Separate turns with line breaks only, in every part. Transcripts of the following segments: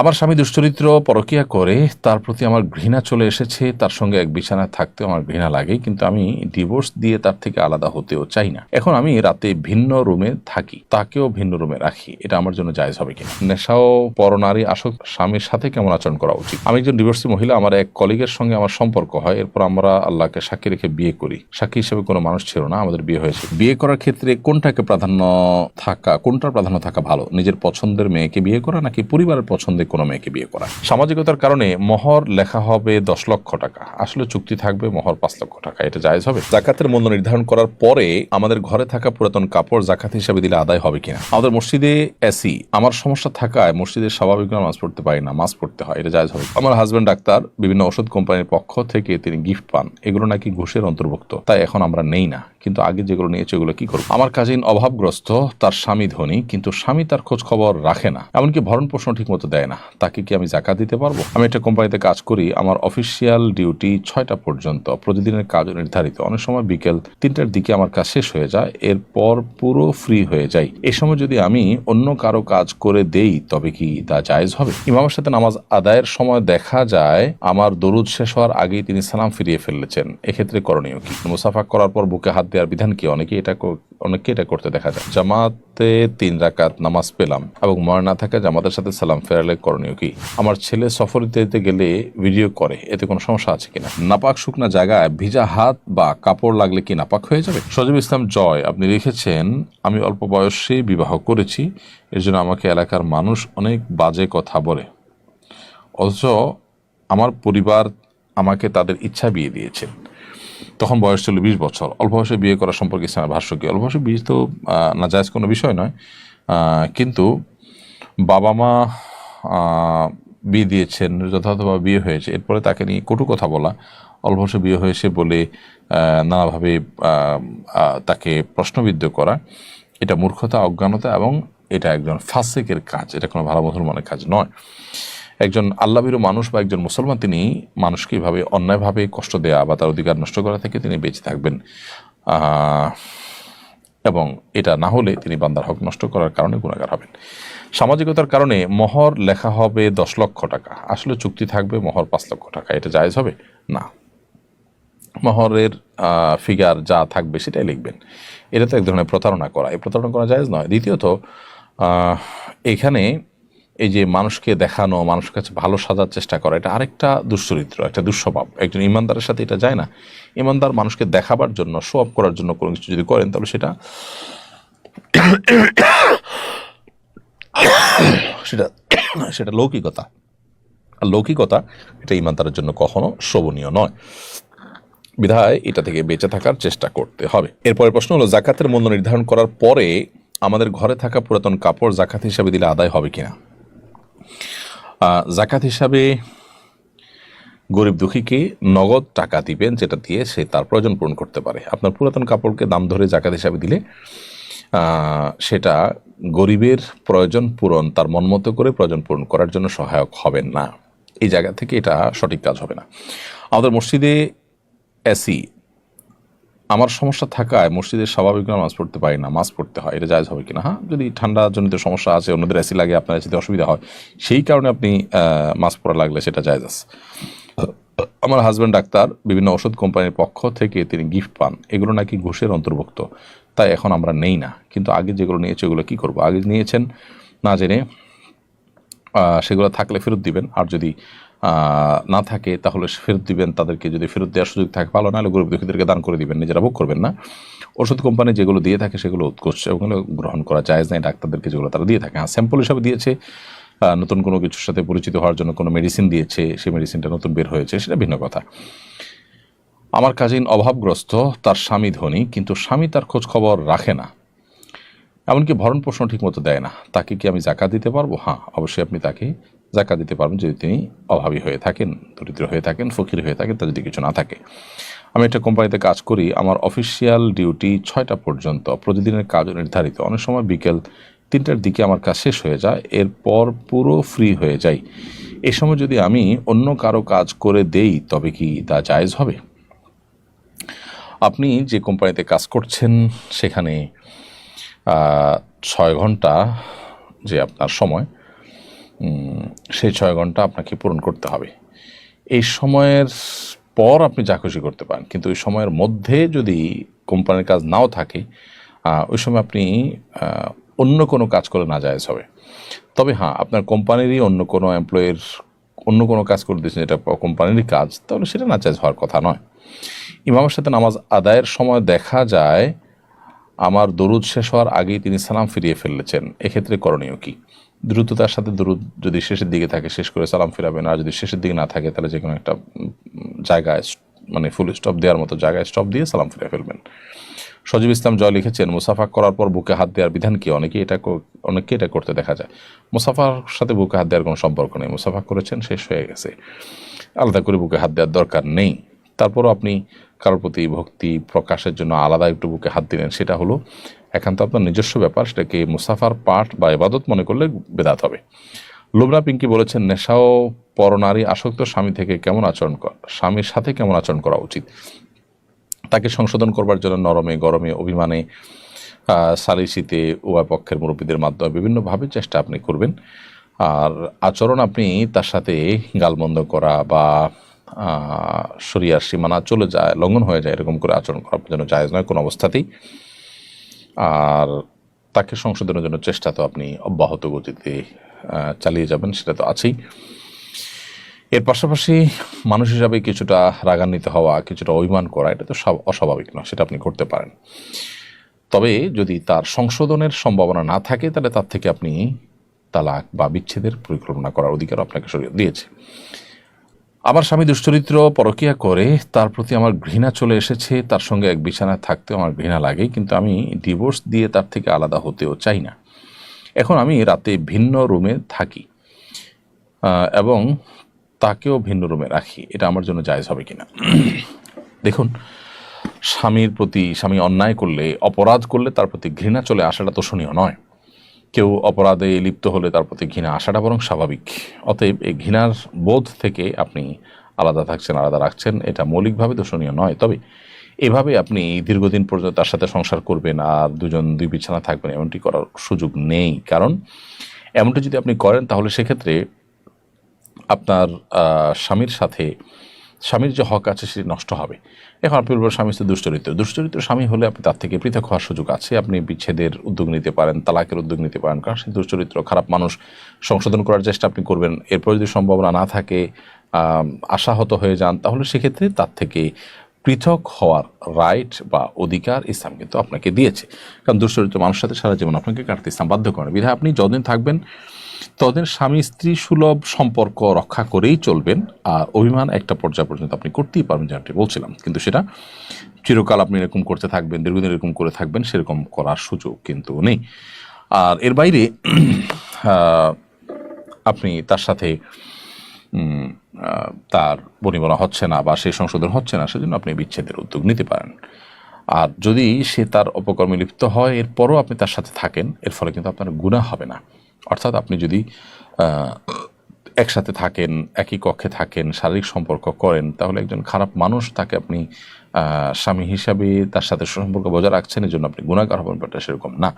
আমার স্বামী দুশ্চরিত্র পরকিয়া করে, তার প্রতি আমার ঘৃণা চলে এসেছে, তার সঙ্গে এক বিছানায় থাকতেও আমার ঘৃণা লাগে, কিন্তু আমি ডিভোর্স দিয়ে তার থেকে আলাদা হতেও চাই না। এখন আমি রাতে ভিন্ন রুমে থাকি, তাকেও ভিন্ন রুমে রাখি, এটা আমার জন্য জায়জ হবে কিনা? নেশাও পরনারী আসক, স্বামীর সাথে কেমন আচরণ করা উচিত? আমি একজন ডিভোর্সি মহিলা, আমার এক কলিগের সঙ্গে আমার সম্পর্ক হয়, এরপর আমরা আল্লাহকে সাক্ষী রেখে বিয়ে করি। সাক্ষী হিসেবে কোনো মানুষ ছিল না, আমাদের বিয়ে হয়েছে। বিয়ে করার ক্ষেত্রে কোনটাকে প্রাধান্য থাকা, কোনটার প্রাধান্য থাকা ভালো? নিজের পছন্দের মেয়েকে বিয়ে করা নাকি পরিবারের পছন্দের কোনো মেয়েকে বিয়ে করা। সামাজিকতার কারণে মহর লেখা হবে দশ লক্ষ টাকা। আসলে চুক্তি থাকবে মহর পাঁচ লক্ষ টাকা। এটা জায়েজ হবে? জাকাতের মূল্য নির্ধারণ করার পরে আমাদের ঘরে থাকা পুরাতন কাপড় জাকাত হিসাবে দিলে আদায় হবে কিনা? আমাদের মসজিদে এসি। আমার সমস্যা থাকায় মসজিদে স্বাভাবিক নামাজ পড়তে পারি না। মাছ পড়তে হয়। এটা জায়েজ হবে। আমার হাজব্যান্ড ডাক্তার, বিভিন্ন ওষুধ কোম্পানির পক্ষ থেকে তিনি গিফট পান। এগুলো নাকি ঘুষের অন্তর্ভুক্ত। তাই এখন আমরা নেই না। কিন্তু আগে যেগুলো নিয়েছে ওগুলো কি করব? আমার কাজিন অভাবগ্রস্ত, তার স্বামী ধনী, কিন্তু স্বামী তার খোঁজ খবর রাখে না। এমনকি ভরণ পোষণ ঠিক মতো দেয় না। তাকে কি আমি জাকাত দিতে পারব? আমি একটা কোম্পানিতে কাজ করি, আমার অফিসিয়াল ডিউটি ছয়টা পর্যন্ত, প্রতিদিনের কাজ নির্ধারিত। অনেক সময় বিকেল তিনটার দিকে আমার কাজ শেষ হয়ে যায়, এরপর পুরো ফ্রি হয়ে যাই। এ সময় যদি আমি অন্য কারও কাজ করে দেই, তবে কি তা জায়েজ হবে? ইমামের সাথে নামাজ আদায়ের সময় দেখা যায়, আমার দরুদ শেষ হওয়ার আগেই তিনি সালাম ফিরিয়ে ফেলেছেন। এক্ষেত্রে করণীয় কি? মুসাফা করার পর বুকে হাত দেওয়ার বিধান কি? অনেকে এটা অনেককে এটা করতে দেখা যায়। জামাতে তিন রাকাত নামাজ পেলাম এবং মনে না থাকা জামাতের সাথে সালাম ফেরালে করণীয় কি? আমার ছেলে সফর দিতে গেলে ভিডিও করে এতে কোনো সমস্যা আছে কিনা? নাপাক শুকনা জায়গায় ভিজা হাত বা কাপড় লাগলে কি নাপাক হয়ে যাবে? সজীব ইসলাম জয় আপনি লিখেছেন আমি অল্প বয়সে বিবাহ করেছি এর জন্য আমাকে এলাকার মানুষ অনেক বাজে কথা বলে। অথচ আমার পরিবার আমাকে তাদের ইচ্ছা বিয়ে দিয়েছে। তখন বয়স ছিল বিশ বছর। অল্প বয়সে বিয়ে করা সম্পর্কে ইসলামের ভাষ্য কি? অল্প বয়সে বিয়ে তো আহ, নাজায়জ কোনো বিষয় নয়। কিন্তু বাবা মা বিয়ে দিয়েছেন, যথাযথভাবে বিয়ে হয়েছে। এরপরে তাকে নিয়ে কটু কথা বলা অল্প বিয়ে হয়েছে বলে নানাভাবে তাকে প্রশ্নবিদ্ধ করা। এটা মূর্খতা, অজ্ঞানতা এবং এটা একজন ফাসেকের কাজ। এটা কোনো ভালো মুসলমানের কাজ নয়। একজন আল্লাভীরু মানুষ বা একজন মুসলমান, তিনি মানুষকে এভাবে অন্যায়ভাবে কষ্ট দেয়া বা তার অধিকার নষ্ট করা থেকে তিনি বেঁচে থাকবেন। এবং এটা না হলে তিনি বান্দার হক নষ্ট করার কারণে গুণাগার হবেন। সামাজিকতার কারণে মহর লেখা হবে দশ লক্ষ টাকা। আসলে চুক্তি থাকবে মহর পাঁচ লক্ষ টাকা। এটা জায়জ হবে? না। মহরের ফিগার যা থাকবে সেটাই লিখবেন। এটা তো এক ধরনের প্রতারণা করা। এই প্রতারণা করা জায়েজ নয়। দ্বিতীয়ত এখানে এই যে মানুষকে দেখানো, মানুষের কাছে ভালো সাজার চেষ্টা করা, এটা আরেকটা দুশ্চরিত্র, একটা দুঃস্বভাব। একজন ইমানদারের সাথে এটা যায় না। ইমানদার মানুষকে দেখাবার জন্য শো অফ করার জন্য কোনো কিছু যদি করেন, তাহলে সেটা সেটা লৌকিকতা। আর লৌকিকতা, এটা ইমানদারের জন্য কখনো শোভনীয় নয়। বিধায় এটা থেকে বেঁচে থাকার চেষ্টা করতে হবে। এরপরে প্রশ্ন হলো, জাকাতের মূল্য নির্ধারণ করার পরে আমাদের ঘরে থাকা পুরাতন কাপড় জাকাত হিসাবে দিলে আদায় হবে কিনা? জাকাত হিসাবে গরিব দুঃখীকে নগদ টাকা দিবেন, যেটা দিয়ে সে তার প্রয়োজন পূরণ করতে পারে। আপনার পুরাতন কাপড়কে দাম ধরে জাকাত হিসাবে দিলে সেটা গরিবের প্রয়োজন পূরণ, তার মন মতো করে প্রয়োজন পূরণ করার জন্য সহায়ক হবেন না। এই জায়গা থেকে এটা সঠিক কাজ হবে না। আমাদের মসজিদে এসি আমার সমস্যা থাকায় মসজিদের স্বাভাবিক নামাজ পড়তে পারি না, মাছ পড়তে হয়, এটা জায়জ হবে কিনা? হ্যাঁ যদি ঠান্ডা জনিত সমস্যা আছে, অন্যদের এসি লাগে, আপনার এসিতে অসুবিধা হয়, সেই কারণে আপনি মাছ পড়া লাগলে সেটা জায়জ আছে। আমার হাজব্যান্ড ডাক্তার, বিভিন্ন ওষুধ কোম্পানির পক্ষ থেকে তিনি গিফট পান, এগুলো নাকি ঘুষের অন্তর্ভুক্ত। তাই এখন আমরা নেই না। কিন্তু আগে যেগুলো নিয়েছে ওগুলো কী করব? আগে নিয়েছেন, না জেনে সেগুলো থাকলে ফেরত দিবেন। আর যদি না থাকে তাহলে ফেরত দিবেন, তাদেরকে যদি ফেরত দেওয়ার সুযোগ থাকে, ভালো, নাহলে গরিব দুঃখীদেরকে দান করে দিবেন, নিজেরা ভোগ করবেন না। ওষুধ কোম্পানি যেগুলো দিয়ে থাকে সেগুলো উৎকর্ষ, ওগুলো গ্রহণ করা যায় নাই, ডাক্তারদেরকে যেগুলো তারা দিয়ে থাকে। হ্যাঁ স্যাম্পল হিসাবে দিয়েছে নতুন কোনো কিছুর সাথে পরিচিত হওয়ার জন্য কোনো মেডিসিন দিয়েছে, সেই মেডিসিনটা নতুন বের হয়েছে, সেটা ভিন্ন কথা। আমার কাজিন অভাবগ্রস্ত, তার স্বামী ধনী, কিন্তু স্বামী তার খোঁজ খবর রাখে না। এমনকি ভরণ পোষণ ঠিক মতো দেয় না। তাকে কি আমি জাকা দিতে পারব? হ্যাঁ অবশ্যই আপনি তাকে জাকা দিতে পারবেন যদি তিনি অভাবী হয়ে থাকেন, দরিদ্র হয়ে থাকেন, ফকির হয়ে থাকেন, তার যদি কিছু না থাকে। আমি একটা কোম্পানিতে কাজ করি, আমার অফিসিয়াল ডিউটি ছয়টা পর্যন্ত, প্রতিদিনের কাজ নির্ধারিত। অনেক সময় বিকেল তিনটার দিকে আমার কাজ শেষ হয়ে যায়, এরপর পুরো ফ্রি হয়ে যাই। এ সময় যদি আমি অন্য কারও কাজ করে দেই, তবে কি তা জায়েজ হবে? আপনি যে কোম্পানিতে কাজ করছেন, সেখানে ছয় ঘণ্টা যে আপনার সময় সেই ছয় ঘণ্টা আপনাকে পূরণ করতে হবে। এই সময়ের পর আপনি যা খুশি করতে পারেন, কিন্তু ওই সময়ের মধ্যে যদি কোম্পানির কাজ নাও থাকে ওই সময় আপনি অন্য কোনো কাজ করে না জায়েজ হবে তবে হ্যাঁ আপনার কোম্পানিরই অন্য কোনো এমপ্লয়ের অন্য কোনো কাজ করে দিয়েছেন যেটা কোম্পানিরই কাজ, তাহলে সেটা না জায়েজ হওয়ার কথা নয়। ইমামের সাথে নামাজ আদায়ের সময় দেখা যায়, আমার দরুদ শেষ হওয়ার আগেই তিনি সালাম ফিরিয়ে ফেলেছেন। এক্ষেত্রে করণীয় কি? দ্রুততার সাথে দরুদ যদি শেষের দিকে থাকে, শেষ করে সালাম ফিরাবেন, আর যদি শেষের দিকে না থাকে, তাহলে যে কোনো একটা জায়গায় মানে ফুল স্টপ দেওয়ার মতো জায়গায় স্টপ দিয়ে সালাম ফিরে ফেলবেন। সজীব ইসলাম জয় লিখেছেন, মুসাফা করার পর বুকে হাত দেওয়ার বিধান কি? অনেকে এটা অনেকে এটা করতে দেখা যায়। মুসাফার সাথে বুকে হাত দেওয়ার কোনো সম্পর্ক নেই। মুসাফা করেছেন, শেষ হয়ে গেছে। আলাদা করে বুকে হাত দেওয়ার দরকার নেই। তারপরও আপনি কারোর প্রতি ভক্তি প্রকাশের জন্য আলাদা একটু বুকে হাত দিলেন, সেটা হলো একান্ত আপনার নিজস্ব ব্যাপার, সেটাকে মুসাফার পাঠ বা ইবাদত মনে করলে বেদাত হবে। লোবরা পিঙ্কি বলেছেন নেশা ও পরনারী আসক্ত স্বামী থেকে কেমন আচরণ করা স্বামীর সাথে কেমন আচরণ করা উচিত? তাকে সংশোধন করবার জন্য নরমে, গরমে, অভিমানে সালিসিতে উভয় পক্ষের মুরব্বীদের মাধ্যমে বিভিন্নভাবে চেষ্টা আপনি করবেন। আর আচরণ আপনি তার সাথে গালমন্দ করা বা সরিয়ার সীমানা চলে যায়, লঙ্ঘন হয়ে যায়, এরকম করে আচরণ করা যেন জায়েজ নয় কোনো অবস্থাতেই। আর তাকে সংশোধনের জন্য চেষ্টা তো আপনি অব্যাহত গতিতে চালিয়ে যাবেন, সেটা তো আছেই। এর পাশাপাশি মানুষ হিসাবে কিছুটা রাগান্বিত হওয়া, কিছুটা অভিমান করা, এটা তো স্বাভ- অস্বাভাবিক নয়, সেটা আপনি করতে পারেন। তবে যদি তার সংশোধনের সম্ভাবনা না থাকে, তাহলে তার থেকে আপনি তালাক বা বিচ্ছেদের পরিকল্পনা করার অধিকার আপনাকে শরীয়ত দিয়েছে। আমার স্বামী দুশ্চরিত্র পরকিয়া করে, তার প্রতি আমার ঘৃণা চলে এসেছে, তার সঙ্গে এক বিছানায় থাকতেও আমার ঘৃণা লাগে, কিন্তু আমি ডিভোর্স দিয়ে তার থেকে আলাদা হতেও চাই না। এখন আমি রাতে ভিন্ন রুমে থাকি এবং তাকেও ভিন্ন রুমে রাখি। এটা আমার জন্য জায়জ হবে কিনা? দেখুন, স্বামীর প্রতি, স্বামী অন্যায় করলে, অপরাধ করলে তার প্রতি ঘৃণা চলে আসাটা তোষণীয় নয়। কেউ অপরাধে লিপ্ত হলে তার প্রতি ঘৃণা আসাটা বরং স্বাভাবিক। অতএব এই ঘৃণার বোধ থেকে আপনি আলাদা থাকছেন, আলাদা রাখছেন, এটা মৌলিকভাবে দোষণীয় নয়। তবে এভাবে আপনি দীর্ঘদিন পর্যন্ত তার সাথে সংসার করবেন আর দুজন দুই বিছানা থাকবেন, এমনটি করার সুযোগ নেই। কারণ, এমনটি যদি আপনি করেন, তাহলে সেক্ষেত্রে আপনার স্বামীর সাথে, স্বামীর যে হক আছে সেটি নষ্ট হবে। এখন আপনি বলবেন, স্বামী হচ্ছে দুশ্চরিত্র। দুশ্চরিত্র স্বামী হলে আপনি তার থেকে পৃথক হওয়ার সুযোগ আছে। আপনি বিচ্ছেদের উদ্যোগ নিতে পারেন, তালাকের উদ্যোগ নিতে পারেন। কারণ সে দুশ্চরিত্র, খারাপ মানুষ, সংশোধন করার চেষ্টা আপনি করবেন। এরপর যদি সম্ভাবনা না থাকে আশাহত হয়ে যান, তাহলে সেক্ষেত্রে তার থেকে পৃথক হওয়ার রাইট বা অধিকার ইসলাম কিন্তু আপনাকে দিয়েছে। কারণ দুশ্চরিত্র মানুষের সাথে সারা জীবন আপনাকে কাটতে ইসলাম বাধ্য করেন বিধায় আপনি যতদিন থাকবেন ততদিন স্বামী স্ত্রী সুলভ সম্পর্ক রক্ষা করেই চলবেন, আর অভিমান একটা পর্যায় পর্যন্ত আপনি করতেই পারবেন, যেমনটি বলছিলাম। কিন্তু সেটা চিরকাল আপনি এরকম করতে থাকবেন, দীর্ঘদিন এরকম করে থাকবেন, সেরকম করার সুযোগ কিন্তু নেই। আর এর বাইরে আপনি তার সাথে তার বনিবনা হচ্ছে না বা সেই সংশোধন হচ্ছে না, সেজন্য আপনি বিচ্ছেদের উদ্যোগ নিতে পারেন। আর যদি সে তার অপকর্মে লিপ্ত হয়, এরপরও আপনি তার সাথে থাকেন, এর ফলে কিন্তু আপনার গুণা হবে না। অর্থাৎ আপনি যদি একসাথে থাকেন, একই কক্ষে থাকেন, শারীরিক সম্পর্ক করেন, তাহলে একজন খারাপ মানুষ তাকে আপনি স্বামী হিসাবে তার সাথে সুসম্পর্ক বজায় রাখছেন এই জন্য আপনি গুণাগার হবেন, ব্যাপারটা সেরকম না।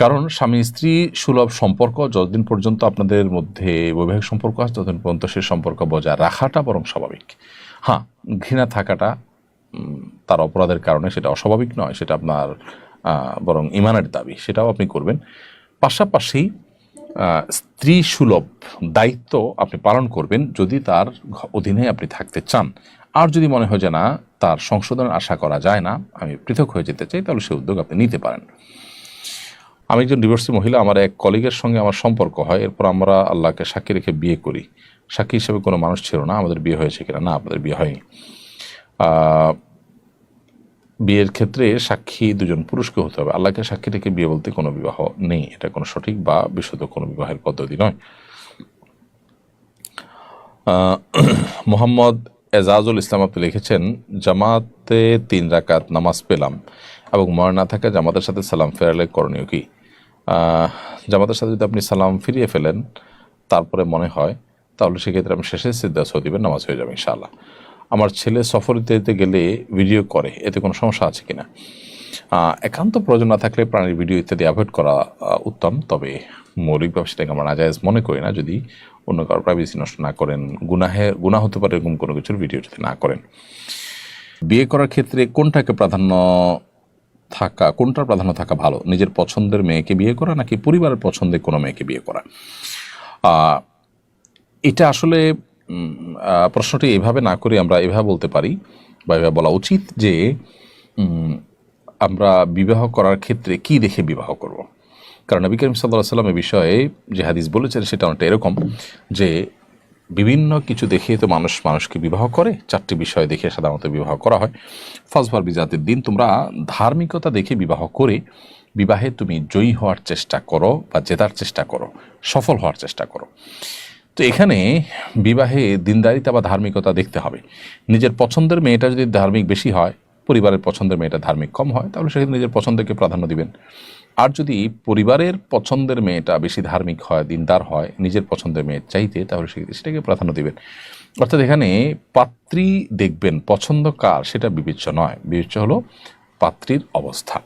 কারণ স্বামী স্ত্রী সুলভ সম্পর্ক, যতদিন পর্যন্ত আপনাদের মধ্যে বৈবাহিক সম্পর্ক আছে, ততদিন পর্যন্ত সে সম্পর্ক বজায় রাখাটা বরং স্বাভাবিক। হ্যাঁ ঘৃণা থাকাটা তার অপরাধের কারণে সেটা অস্বাভাবিক নয়, সেটা আপনার বরং ইমানের দাবি, সেটাও আপনি করবেন। পাশাপাশি স্ত্রী সুলভ দায়িত্ব আপনি পালন করবেন যদি তার অধীনে আপনি থাকতে চান। আর যদি মনে হয় যে না, তার সংশোধনের আশা করা যায় না, আমি পৃথক হয়ে যেতে চাই, তাহলে সে উদ্যোগ আপনি নিতে পারেন। আমি একজন ডিভোর্সি মহিলা, আমার এক কলিগের সঙ্গে আমার সম্পর্ক হয়, এরপর আমরা আল্লাহকে সাক্ষী রেখে বিয়ে করি। সাক্ষী হিসেবে কোনো মানুষ ছিল না, আমাদের বিয়ে হয়েছে কিনা? না, আমাদের বিয়ে হয়নি। বিয়ের ক্ষেত্রে সাক্ষী দুজন পুরুষকে হতে হবে। আল্লাহকে সাক্ষী রেখে বিয়ে বলতে কোনো বিবাহ নেই। এটা কোনো সঠিক বা বিশুদ্ধ কোনো বিবাহের পদ্ধতি নয়। মোহাম্মদ এজাজুল ইসলাম আপনি লিখেছেন, জামাতে তিন রাকাত নামাজ পেলাম এবং মনে না থাকা জামাতের সাথে সালাম ফেরালে করণীয় কি? জামাতের সাথে যদি আপনি সালাম ফিরিয়ে ফেলেন, তারপরে মনে হয়, তাহলে সেক্ষেত্রে আমি শেষে সিদ্ধা সৌদিবের নামাজ হয়ে যাবে ইনশাআল্লাহ। আমার ছেলে সফর দিতে গেলে ভিডিও করে, এতে কোনো সমস্যা আছে কিনা? একান্ত প্রয়োজন না থাকলে প্রাণীর ভিডিও ইত্যাদি অ্যাভয়েড করা উত্তম। তবে মৌলিকভাবে সেটাকে আমরা নাজায়জ মনে করি না, যদি অন্য কারও প্রাইভেসি নষ্ট না করেন, গুনাহে, গুনাহ হতে পারে এরকম কোনো কিছুর ভিডিও যদি না করেন। বিয়ে করার ক্ষেত্রে কোনটাকে প্রাধান্য থাকা, কোনটার প্রাধান্য থাকা ভালো? নিজের পছন্দের মেয়েকে বিয়ে করা নাকি পরিবারের পছন্দের কোনো মেয়েকে বিয়ে করা? এটা আসলে প্রশ্নটি এভাবে না করে আমরা এভাবে বলতে পারি বা এভাবে বলা উচিত যে আমরা বিবাহ করার ক্ষেত্রে কি দেখে বিবাহ করব। কারণ নবী করিম সাল্লাহ সাল্লাম এ বিষয়ে যে হাদিস বলেছেন সেটা অনেকটা এরকম যে, বিভিন্ন কিছু দেখে তো মানুষ মানুষকে বিবাহ করে, চারটি বিষয় দেখে সাধারণত বিবাহ করা হয় ফসফর বিজাতের দিন তোমরা ধার্মিকতা দেখে বিবাহ করে, বিবাহে তুমি জয়ী হওয়ার চেষ্টা করো বা জেতার চেষ্টা করো, সফল হওয়ার চেষ্টা করো তো এখানে বিবাহে দিনদারিতা বা ধার্মিকতা দেখতে হবে। নিজের পছন্দের মেয়েটা যদি ধার্মিক বেশি হয়, পরিবারের পছন্দের মেয়েটা ধার্মিক কম হয়, তাহলে সেক্ষেত্রে নিজের পছন্দকে প্রাধান্য দিবেন। আর যদি পরিবারের পছন্দের মেয়েটা বেশি ধার্মিক হয়, দিনদার হয়, নিজের পছন্দের মেয়ের চাইতে, তাহলে সেক্ষেত্রে সেটাকে প্রাধান্য দিবেন। অর্থাৎ এখানে পাত্রী দেখবেন, পছন্দ কার সেটা বিবেচ্য নয়। বিবেচ্য হলো পাত্রীর অবস্থা।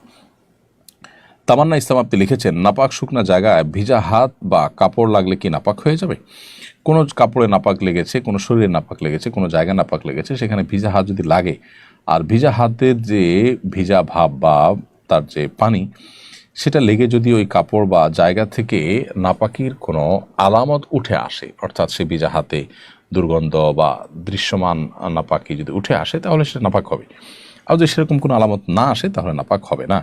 তামান্না ইসলাম আপনি লিখেছেন, নাপাক শুকনা জায়গায় ভিজা হাত বা কাপড় লাগলে কি নাপাক হয়ে যাবে? কোনো কাপড়ে নাপাক লেগেছে, কোনো শরীরে নাপাক লেগেছে, কোনো জায়গায় নাপাক লেগেছে, সেখানে ভিজা হাত যদি লাগে, আর ভিজা হাতের যে ভিজা ভাব বা তার যে পানি, সেটা লেগে যদি ওই কাপড় বা জায়গা থেকে নাপাকির কোনো আলামত উঠে আসে, অর্থাৎ সে ভিজা হাতে দুর্গন্ধ বা দৃশ্যমান নাপাকি যদি উঠে আসে, তাহলে সেটা নাপাক হবে। আর যদি সেরকম কোনো আলামত না আসে, তাহলে নাপাক হবে না।